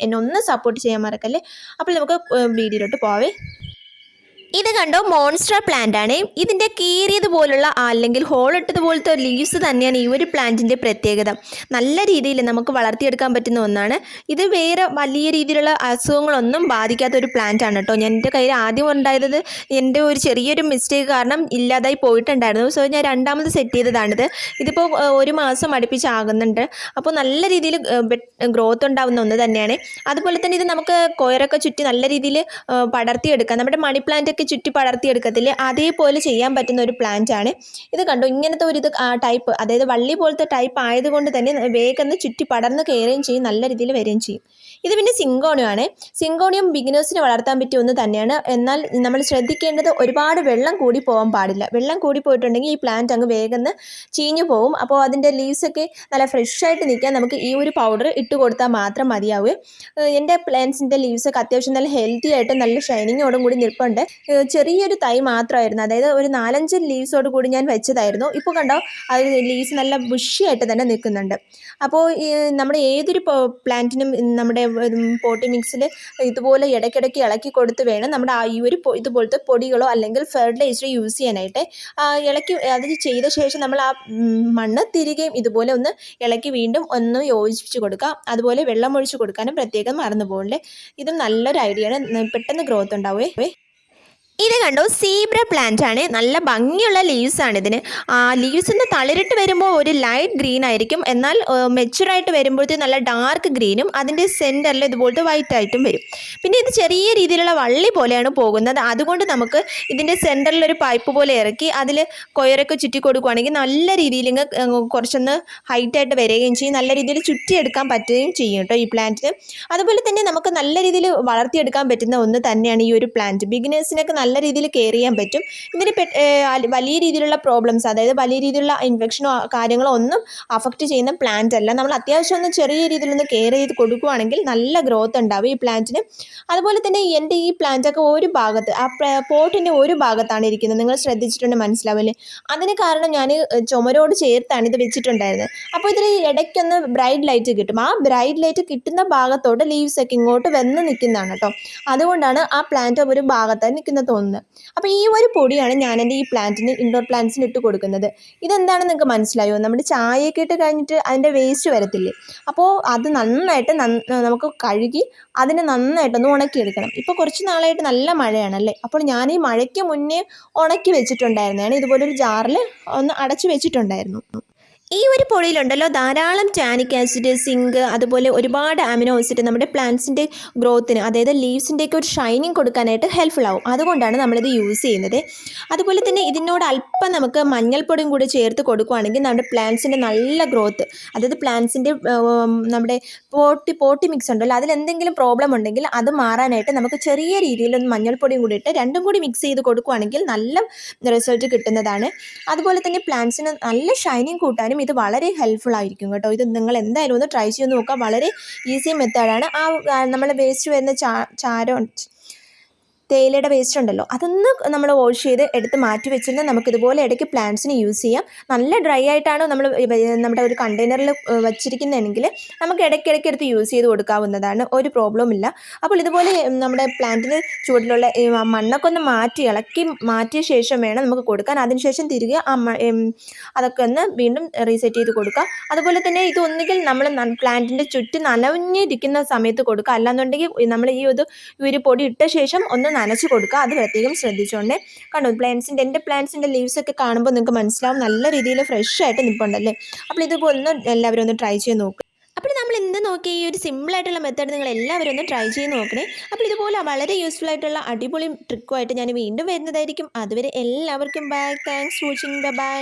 എന്നെ ഒന്ന് സപ്പോർട്ട് ചെയ്യാൻ മറക്കല്ലേ? അപ്പോൾ നമുക്ക് വീഡിയോയിലോട്ട് പോവേ. ഇത് കണ്ടോ? മോൺസ്റ്റർ പ്ലാന്റ് ആണ്. ഇതിന്റെ കീറിയതുപോലുള്ള അല്ലെങ്കിൽ ഹോൾ ഒരു ലീവ്സ് തന്നെയാണ് ഈ ഒരു പ്ലാന്റിന്റെ പ്രത്യേകത. നല്ല രീതിയിൽ നമുക്ക് വളർത്തിയെടുക്കാൻ പറ്റുന്ന ഒന്നാണ്. ഇത് വേറെ വലിയ രീതിയിലുള്ള അസുഖങ്ങളൊന്നും ബാധിക്കാത്ത ഒരു പ്ലാന്റ് ആണ് കേട്ടോ. ഞാൻ എന്റെ കയ്യിൽ ആദ്യം ഉണ്ടായത് എന്റെ ഒരു ചെറിയൊരു മിസ്റ്റേക്ക് കാരണം ഇല്ലാതായി പോയിട്ടുണ്ടായിരുന്നു. സോ ഞാൻ രണ്ടാമത് സെറ്റ് ചെയ്തതാണിത്. ഇതിപ്പോൾ ഒരു മാസം അടുപ്പിച്ചാകുന്നുണ്ട്. അപ്പോൾ നല്ല രീതിയിൽ ഗ്രോത്ത് ഉണ്ടാവുന്ന ഒന്ന് തന്നെയാണ്. അതുപോലെ തന്നെ ഇത് നമുക്ക് കൊയറൊക്കെ ചുറ്റി നല്ല രീതിയിൽ പടർത്തിയെടുക്കാം. നമ്മുടെ മണി പ്ലാന്റ് ചുറ്റി പടർത്തിയെടുക്കത്തില്ലേ? അതേപോലെ ചെയ്യാൻ പറ്റുന്ന ഒരു പ്ലാന്റ് ആണ്. ഇത് കണ്ടോ? ഇങ്ങനത്തെ ഒരു ഇത് ടൈപ്പ് അതായത് വള്ളി പോലത്തെ ടൈപ്പ് ആയതുകൊണ്ട് തന്നെ വേഗം ചുറ്റി പടർന്ന് കയറുകയും ചെയ്യും നല്ല രീതിയിൽ വരികയും ചെയ്യും. ഇത് പിന്നെ സിങ്കോണിയാണ് സിങ്കോണിയം ബിഗിനേഴ്സിന് വളർത്താൻ പറ്റിയ ഒന്ന് തന്നെയാണ്. എന്നാൽ നമ്മൾ ശ്രദ്ധിക്കേണ്ടത് ഒരുപാട് വെള്ളം കൂടി പോകാൻ പാടില്ല. വെള്ളം കൂടി പോയിട്ടുണ്ടെങ്കിൽ ഈ പ്ലാന്റ് അങ്ങ് വേഗം ചീഞ്ഞു പോകും അപ്പോൾ അതിന്റെ ലീവ്സൊക്കെ നല്ല ഫ്രഷായിട്ട് നിൽക്കാൻ നമുക്ക് ഈ ഒരു പൗഡർ ഇട്ട് കൊടുത്താൽ മാത്രം മതിയാവുക എന്റെ പ്ലാന്റ്സിന്റെ ലീവ്സൊക്കെ അത്യാവശ്യം നല്ല ഹെൽത്തി ആയിട്ട് നല്ല ഷൈനിങ്ങോടും കൂടി നിൽപ്പുണ്ട്. ചെറിയൊരു തൈ മാത്രമായിരുന്നു. അതായത് ഒരു നാലഞ്ച് ലീവ്സോട് കൂടി ഞാൻ വെച്ചതായിരുന്നു. ഇപ്പോൾ കണ്ടോ അത് ലീവ്സ് നല്ല ബുഷിയായിട്ട് തന്നെ നിൽക്കുന്നുണ്ട്. അപ്പോൾ നമ്മുടെ ഏതൊരു പ്ലാന്റിനും നമ്മുടെ പോട്ടി മിക്സിൽ ഇതുപോലെ ഇടയ്ക്കിടയ്ക്ക് ഇളക്കി കൊടുത്ത് വേണം നമ്മുടെ ഈ ഒരു ഇതുപോലത്തെ പൊടികളോ അല്ലെങ്കിൽ ഫെർട്ടിലൈസർ യൂസ് ചെയ്യാനായിട്ട്. ഇളക്കി അത് ചെയ്ത ശേഷം നമ്മൾ ആ മണ്ണ് തിരികെയും ഇതുപോലെ ഒന്ന് ഇളക്കി വീണ്ടും ഒന്ന് യോജിപ്പിച്ച് കൊടുക്കുക. അതുപോലെ വെള്ളം ഒഴിച്ച് കൊടുക്കാനും പ്രത്യേകം മറന്നു പോകണ്ടേ ഇതും നല്ലൊരു ഐഡിയ ആണ്. പെട്ടെന്ന് ഗ്രോത്ത് ഉണ്ടാവേ ഇത് കണ്ടോ? സീബ്ര പ്ലാന്റ് ആണ്. നല്ല ഭംഗിയുള്ള ലീവ്സ് ആണ് ഇതിന്. ആ ലീവ്സ് ഒന്ന് തളിരിട്ട് വരുമ്പോൾ ഒരു ലൈറ്റ് ഗ്രീൻ ആയിരിക്കും. എന്നാൽ മെച്ചുറായിട്ട് വരുമ്പോഴത്തേക്ക് നല്ല ഡാർക്ക് ഗ്രീനും അതിന്റെ സെന്ററിൽ ഇതുപോലത്തെ വൈറ്റ് ആയിട്ടും വരും. പിന്നെ ഇത് ചെറിയ രീതിയിലുള്ള വള്ളി പോലെയാണ് പോകുന്നത്. അതുകൊണ്ട് നമുക്ക് ഇതിന്റെ സെന്ററിൽ ഒരു പൈപ്പ് പോലെ ഇറക്കി അതിൽ കൊയറൊക്കെ ചുറ്റി കൊടുക്കുകയാണെങ്കിൽ നല്ല രീതിയിൽ കുറച്ചൊന്ന് ഹൈറ്റായിട്ട് വരികയും ചെയ്യും. നല്ല രീതിയിൽ ചുറ്റിയെടുക്കാൻ പറ്റുകയും ചെയ്യും കേട്ടോ ഈ പ്ലാന്റിന് അതുപോലെ തന്നെ നമുക്ക് നല്ല രീതിയിൽ വളർത്തിയെടുക്കാൻ പറ്റുന്ന ഒന്ന് തന്നെയാണ് ഈ ഒരു പ്ലാന്റ് ബിഗിനേഴ്സിനൊക്കെ നല്ല രീതിയിൽ കെയർ ചെയ്യാൻ പറ്റും. ഇതിന് വലിയ രീതിയിലുള്ള പ്രോബ്ലംസ് അതായത് വലിയ രീതിയിലുള്ള ഇൻഫെക്ഷനോ കാര്യങ്ങളോ ഒന്നും അഫക്റ്റ് ചെയ്യുന്ന പ്ലാന്റ് അല്ല. നമ്മൾ അത്യാവശ്യം ഒന്ന് ചെറിയ രീതിയിലൊന്ന് കെയർ ചെയ്ത് കൊടുക്കുകയാണെങ്കിൽ നല്ല ഗ്രോത്ത് ഉണ്ടാവും ഈ പ്ലാന്റിന് അതുപോലെ തന്നെ എന്റെ ഈ പ്ലാന്റൊക്കെ ഒരു ഭാഗത്ത് ആ പോട്ടിന്റെ ഒരു ഭാഗത്താണ് ഇരിക്കുന്നത്. നിങ്ങൾ ശ്രദ്ധിച്ചിട്ടുണ്ട് മനസ്സിലാവില്ലേ? അതിന് കാരണം ഞാൻ ചുമരോട് ചേർത്താണ് ഇത് വെച്ചിട്ടുണ്ടായിരുന്നത്. അപ്പോൾ ഇതിൽ ഇടയ്ക്കൊന്ന് ബ്രൈറ്റ് ലൈറ്റ് കിട്ടും. ആ ബ്രൈറ്റ് ലൈറ്റ് കിട്ടുന്ന ഭാഗത്തോട്ട് ലീവ്സ് ഒക്കെ ഇങ്ങോട്ട് വന്ന് നിൽക്കുന്നതാണ് കേട്ടോ. അതുകൊണ്ടാണ് ആ പ്ലാന്റ് ഒരു ഭാഗത്ത് നിൽക്കുന്നത്. തോന്നുന്നത്. അപ്പോൾ ഈ ഒരു പൊടിയാണ് ഞാൻ എന്റെ ഈ പ്ലാന്റിന് ഇൻഡോർ പ്ലാന്റ്സിന് ഇട്ട് കൊടുക്കുന്നത്. ഇതെന്താണെന്ന് നിങ്ങൾക്ക് മനസ്സിലായോ? നമ്മുടെ ചായയൊക്കെ ഇട്ട് കഴിഞ്ഞിട്ട് അതിന്റെ വേസ്റ്റ് വരത്തില്ലേ? അപ്പോൾ അത് നന്നായിട്ട് നമുക്ക് കഴുകി അതിനെ നന്നായിട്ടൊന്ന് ഉണക്കിയെടുക്കണം. ഇപ്പോൾ കുറച്ച് നാളായിട്ട് നല്ല മഴയാണ് അല്ലേ? അപ്പോൾ ഞാൻ ഈ മഴയ്ക്ക് മുന്നേ ഉണക്കി വെച്ചിട്ടുണ്ടായിരുന്നതാണ്. ഇതുപോലൊരു ജാറിൽ ഒന്ന് അടച്ചു വെച്ചിട്ടുണ്ടായിരുന്നു. ഈ ഒരു പൊടിയിലുണ്ടല്ലോ ധാരാളം ടാനിക് ആസിഡ് സിങ്ക് അതുപോലെ ഒരുപാട് അമിനോ ആസിഡ് നമ്മുടെ പ്ലാന്റ്സിന്റെ ഗ്രോത്തിന് അതായത് ലീവ്സിന്റെയൊക്കെ ഒരു ഷൈനിങ് കൊടുക്കാനായിട്ട് ഹെൽപ്ഫുൾ ആവും. അതുകൊണ്ടാണ് നമ്മളിത് യൂസ് ചെയ്യുന്നത്. അതുപോലെ തന്നെ ഇതിനോട് അല്പം നമുക്ക് മഞ്ഞൾപ്പൊടിയും കൂടി ചേർത്ത് കൊടുക്കുകയാണെങ്കിൽ നമ്മുടെ പ്ലാന്റ്സിന്റെ നല്ല ഗ്രോത്ത് അതായത് പ്ലാന്റ്സിന്റെ നമ്മുടെ പോട്ടി പോട്ടി മിക്സ് ഉണ്ടല്ലോ അതിലെന്തെങ്കിലും പ്രോബ്ലം ഉണ്ടെങ്കിൽ അത് മാറാനായിട്ട് നമുക്ക് ചെറിയ രീതിയിൽ ഒന്ന് മഞ്ഞൾപ്പൊടിയും കൂടി ഇട്ട് രണ്ടും കൂടി മിക്സ് ചെയ്ത് കൊടുക്കുകയാണെങ്കിൽ നല്ല റിസൾട്ട് കിട്ടുന്നതാണ്. അതുപോലെ തന്നെ പ്ലാന്റ്സിന് നല്ല ഷൈനിങ് കൂട്ടാനും ഇത് വളരെ ഹെൽപ്ഫുൾ ആയിരിക്കും കേട്ടോ. ഇത് നിങ്ങൾ എന്തായാലും ഒന്ന് ട്രൈ ചെയ്ത് നോക്കുക. വളരെ ഈസി മെത്തേഡാണ് ആ നമ്മൾ വേസ്റ്റ് വരുന്ന ചാരം തേയിലയുടെ വേസ്റ്റ് ഉണ്ടല്ലോ അതൊന്ന് നമ്മൾ വാഷ് ചെയ്ത് എടുത്ത് മാറ്റി വെച്ചിരുന്നാൽ നമുക്ക് ഇതുപോലെ ഇടയ്ക്ക് പ്ലാന്റ്സിന് യൂസ് ചെയ്യാം. നല്ല ഡ്രൈ ആയിട്ടാണ് നമ്മൾ നമ്മുടെ ഒരു കണ്ടെയ്നറിൽ വച്ചിരിക്കുന്നതെങ്കിൽ നമുക്ക് ഇടയ്ക്കിടയ്ക്ക് എടുത്ത് യൂസ് ചെയ്ത് കൊടുക്കാവുന്നതാണ് ഒരു പ്രോബ്ലം ഇല്ല. അപ്പോൾ ഇതുപോലെ നമ്മുടെ പ്ലാന്റിന് ചുവട്ടിലുള്ള മണ്ണൊക്കെ ഒന്ന് മാറ്റി ഇളക്കി മാറ്റിയ ശേഷം വേണം നമുക്ക് കൊടുക്കാൻ. അതിനുശേഷം തിരികെ ആ അതൊക്കെ ഒന്ന് വീണ്ടും റീസെറ്റ് ചെയ്ത് കൊടുക്കുക അതുപോലെ തന്നെ ഇത് ഒന്നുകിൽ നമ്മൾ പ്ലാന്റിന്റെ ചുറ്റും നനഞ്ഞിരിക്കുന്ന സമയത്ത് കൊടുക്കുക അല്ലാന്നുണ്ടെങ്കിൽ നമ്മൾ ഈ ഒരു ഈ ഒരു പൊടി ഇട്ട ശേഷം ഒന്ന് നനച്ച് കൊടുക്കുക. അത് പ്രത്യേകം ശ്രദ്ധിച്ചുകൊണ്ട് കണ്ടോ പ്ലാന്റ്സിന്റെ എന്റെ പ്ലാന്റ്സിന്റെ ലീവ്സ് ഒക്കെ കാണുമ്പോൾ നിങ്ങൾക്ക് മനസ്സിലാവും നല്ല രീതിയിൽ ഫ്രഷ് ആയിട്ട് നിൽപ്പുണ്ടല്ലേ? അപ്പോൾ ഇതുപോലെ ഒന്ന് എല്ലാവരും ഒന്ന് ട്രൈ ചെയ്ത് നോക്കുക അപ്പോൾ നമ്മൾ എന്ത് നോക്കി? ഈ ഒരു സിമ്പിൾ ആയിട്ടുള്ള മെത്തേഡ് നിങ്ങൾ എല്ലാവരും ഒന്ന് ട്രൈ ചെയ്ത് നോക്കണേ. അപ്പോൾ ഇതുപോലെ വളരെ യൂസ്ഫുൾ ആയിട്ടുള്ള അടിപൊളി ട്രിക്കുമായിട്ട് ഞാൻ വീണ്ടും വരുന്നതായിരിക്കും. അതുവരെ എല്ലാവർക്കും ബൈ താങ്ക്സ് വാച്ചിങ് ബൈ